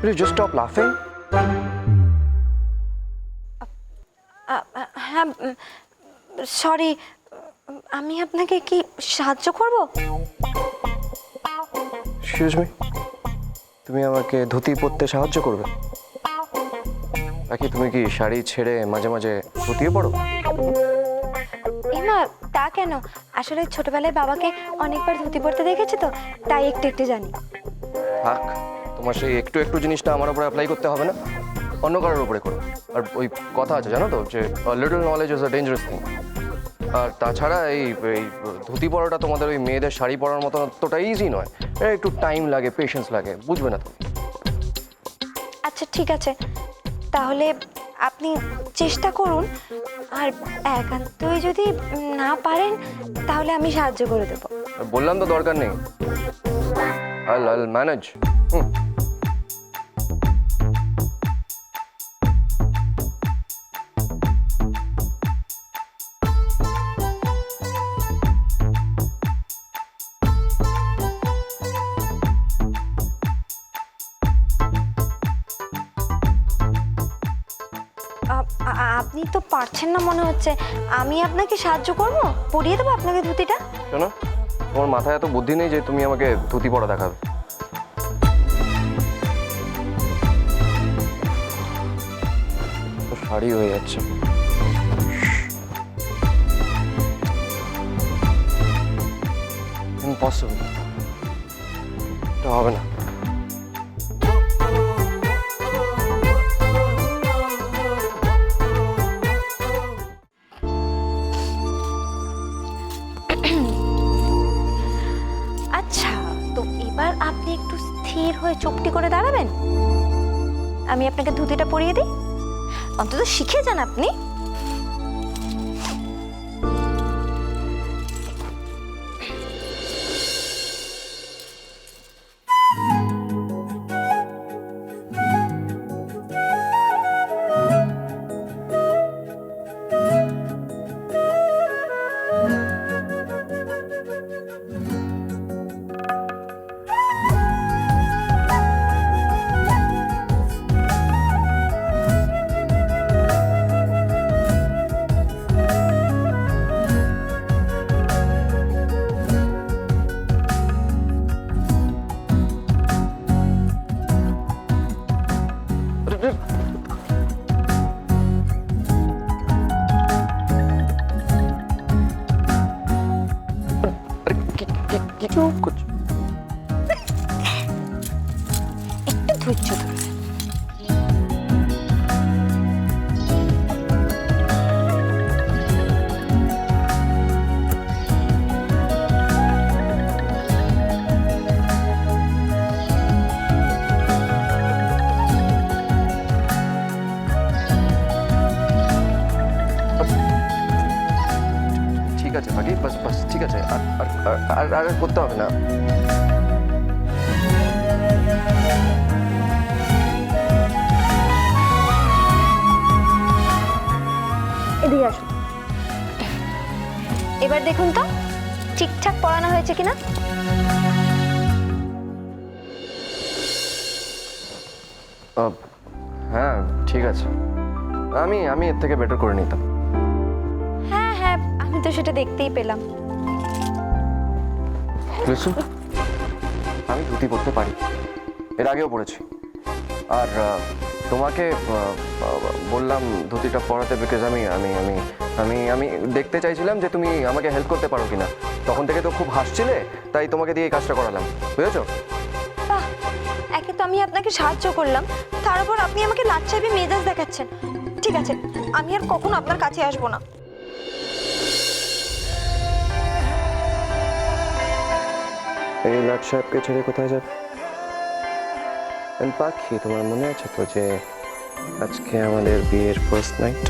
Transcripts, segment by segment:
Will you just stop laughing? আ- আ- হ্যাঁ sorry আমি আপনাকে কি সাহায্য করব? এক্সকিউজ মি তুমি আমাকে ধুতি পরতে সাহায্য করবে? নাকি তুমি কি শাড়ি ছেড়ে মাঝে মাঝে ধুতিয়ে পড়ো এমা তা কেন? আসলে ছোটবেলায় বাবাকে অনেকবার ধুতি পরতে দেখেছি তো তাই একটু একটু জানি। থাক তোমার সেই একটু একটু জিনিসটা আমার উপরে অ্যাপ্লাই করতে হবে না। অন্য কারোর উপরে করো। আর ওই কথা আছে জানো তো যে little knowledge is a dangerous thing আর তাছাড়া এই এই ধুতি পরাটা তোমাদের ওই মেয়েদের শাড়ি পরার মতো অতটা ইজি নয়। এটা একটু টাইম লাগে পেশেন্স লাগে বুঝবে না তুমি। আচ্ছা ঠিক আছে। তাহলে আপনি চেষ্টা করুন আর একান্তই যদি না পারেন তাহলে আমি সাহায্য করে দেবো। বললাম তো দরকার নেই। আল আল ম্যানেজ আপনি তো পারছেন না মনে হচ্ছে। আমি আপনাকে সাহায্য করব? পরিয়ে দেবো আপনাকে ধুতিটা? শোনো তোমার মাথায় এত বুদ্ধি নেই যে তুমি আমাকে ধুতি পরা দেখাবে। তো শাড়ি হয়ে যাচ্ছে। ইম্পসিবল এটা হবে না। আপনি একটু স্থির হয়ে চুপটি করে দাঁড়াবেন? আমি আপনাকে ধুতিটা পরিয়ে দিই। অন্তত শিখে যান আপনি। আরে কি কি কি আর আর- করতে হবে না। এদিকে আসুন এবার দেখুন তো ঠিকঠাক পড়ানো হয়েছে কিনা? হ্যাঁ ঠিক আছে। আমি আমি এর থেকে বেটার করে নিতাম। হ্যাঁ হ্যাঁ আমি তো সেটা দেখতেই পেলাম। আমি ধুতি পরতে পারি। এর আগেও পড়েছি আর তোমাকে বললাম ধুতিটা পরাতে বিকজ আমি আমি আমি আমি আমি দেখতে চাইছিলাম যে তুমি আমাকে হেল্প করতে পারো কিনা। তখন থেকে তো খুব হাসছিলে, তাই তোমাকে দিয়ে এই কাজটা করালাম। বুঝেছ? একে তো আমি আপনাকে সাহায্য করলাম। তার উপর আপনি আমাকে লাচ্ছাবি মেজাজ দেখাচ্ছেন। ঠিক আছে, আমি আর কখনো আপনার কাছে আসব না। এই লাট সাহেবকে ছেড়ে কোথায় যাবে And পাখি তোমার মনে আছে তো যে আজকে আমাদের বিয়ের ফার্স্ট নাইট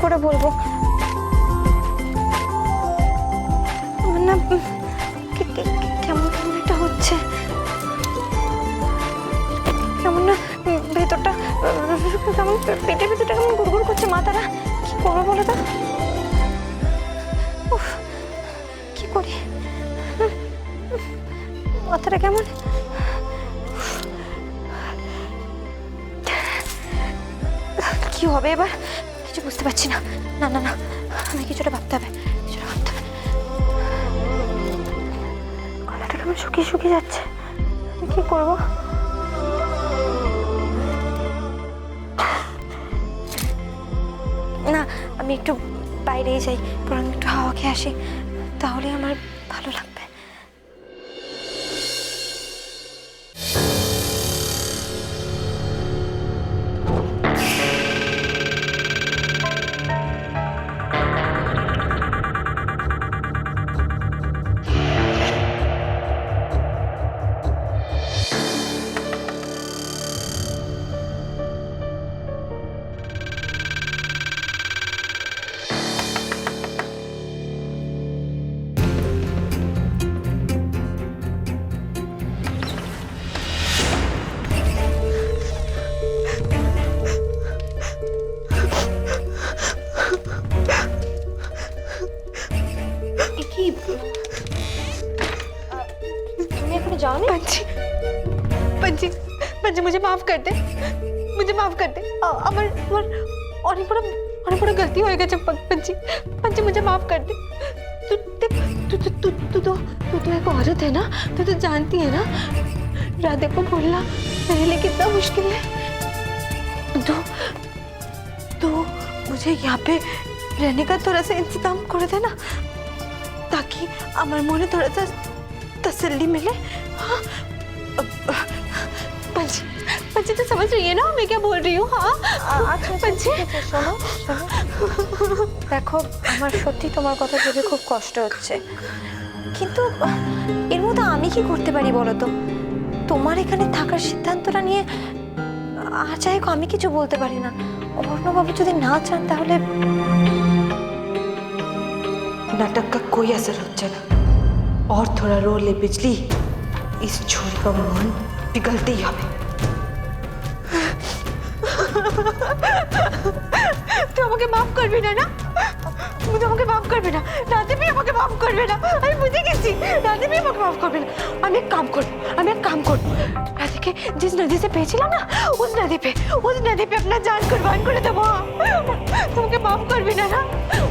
বলব? আমার না, কে- কে- কে- কেমন কেমন একটা হচ্ছে? কেমন না, ভেতরটা, কেমন, পেটের ভেতরটা কেমন গুড়গুড় করছে মাথাটা? কি করব বলো তো? কি করি? মাথাটা কেমন? কি হবে এবার? বুঝতে পারছি না। না না না, আমি কিছুটা ভাবতে হবে, কিছুটা ভাবতে হবে। গলাটা কেমন শুকিয়ে শুকিয়ে যাচ্ছে। আমি কি করব? না, আমি একটু বাইরেই যাই, বরং একটু হাওয়া খেয়ে আসি। তাহলে আমার ভালো লাগবে। কি তুমি এখনো যাওনি पंची पंची पंची मुझे माफ कर दे मुझे माफ कर दे अ- আমার আমার অনেক বড় অনেক বড় गलती হয়ে গেছে प- पंची पंची मुझे माफ कर दे तू देख तू तू तू तू तो तू तो एक औरत है ना तू तो जानती है ना राधे को भूलना मेरे लिए कितना मुश्किल है तो तो मुझे यहाँ पे रहने का थोड़ा सा इंतजाम कर देना ताकि আমার মনে थोड़ा सा तसल्ली मिले हाँ पंची पंची तो समझ रही है ना मैं क्या बोल रही हूँ हाँ আচ্ছা पंची শোনো শোনো দেখো আমার সত্যি তোমার কথা ভেবে খুব কষ্ট হচ্ছে কিন্তু আহ, এর মধ্যে আমি কি করতে পারি বলো তো তোমার এখানে থাকার সিদ্ধান্তটা নিয়ে আর যাই হোক আমি কিছু বলতে পারি না অর্ণবাবু যদি না চান তাহলে कोई असर रुक जाना और थोड़ा रो ले बिजली। इस छोरी का मन पिघलते ही हमें तो माफ़ कर भी ना। তুই আমাকে মাফ করবি না রাতে भी আমাকে মাফ করবে না আমি বুঝে গেছি রাতে भी আমাকে মাফ করবে না আমি এক काम করব আমি এক काम করব রাতেকে जिस नदी से পেয়েছিলাম না उस नदी पे उस नदी पे अपना जान कुर्बान করে দেবো তোমাকে মাফ করবি না না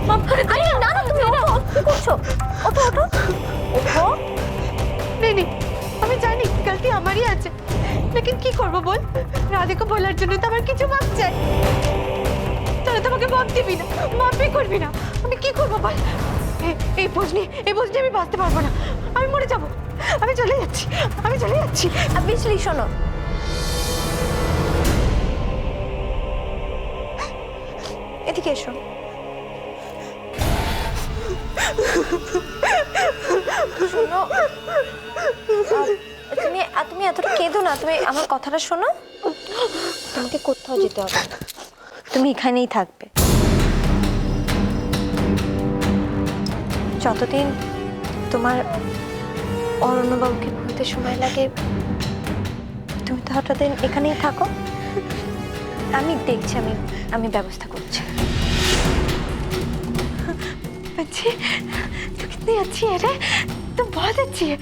মাফ করে আরে না না তুমি ওঠো কি করছো ওঠো ওঠো ওঠো নেই নেই আমি জানি গলতি আমারই আছে লেকিন কি করব বল রাধেকে বলার জন্য তো আমার কিছু মাপ চাই তাহলে তোমাকে মাপ দিবি না মাপই করবি না। আমি কি করব বল? এই বোঝ এই বোঝ আমি বাঁচতে পারব না। আমি মরে যাব। আমি চলে যাচ্ছি, আমি চলে যাচ্ছি। বিজলি শোনো। এদিকে এসো। শোনো তুমি তুমি এতটা কেঁদো না, তুমি আমার কথাটা শোনো। তোমাকে কোথাও যেতে হবে। তুমি এখানেই থাকবে যতদিন তোমার অরণ্যবাবুকে ভুলতে সময় লাগে তুমি তো হঠাৎ এখানেই থাকো আমি দেখছি আমি আমি ব্যবস্থা করছি अच्छी तू कितनी अच्छी है रे तू बहुत अच्छी है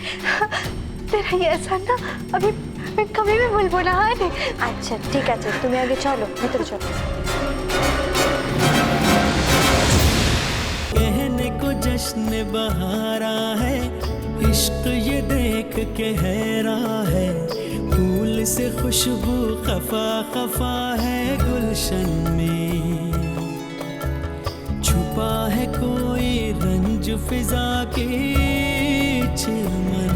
तेरा ये एहसान ना अभी मैं कभी भी भूल ना है देख আচ্ছা ঠিক আছে তুমি আগে চলো ভেতরে जश्न बहारा है, इश्क ये देख के हैरा है। फूल से खुशबू खफा खफा है गुलशन में। छुपा है कोई रंज फिजा के चिलमन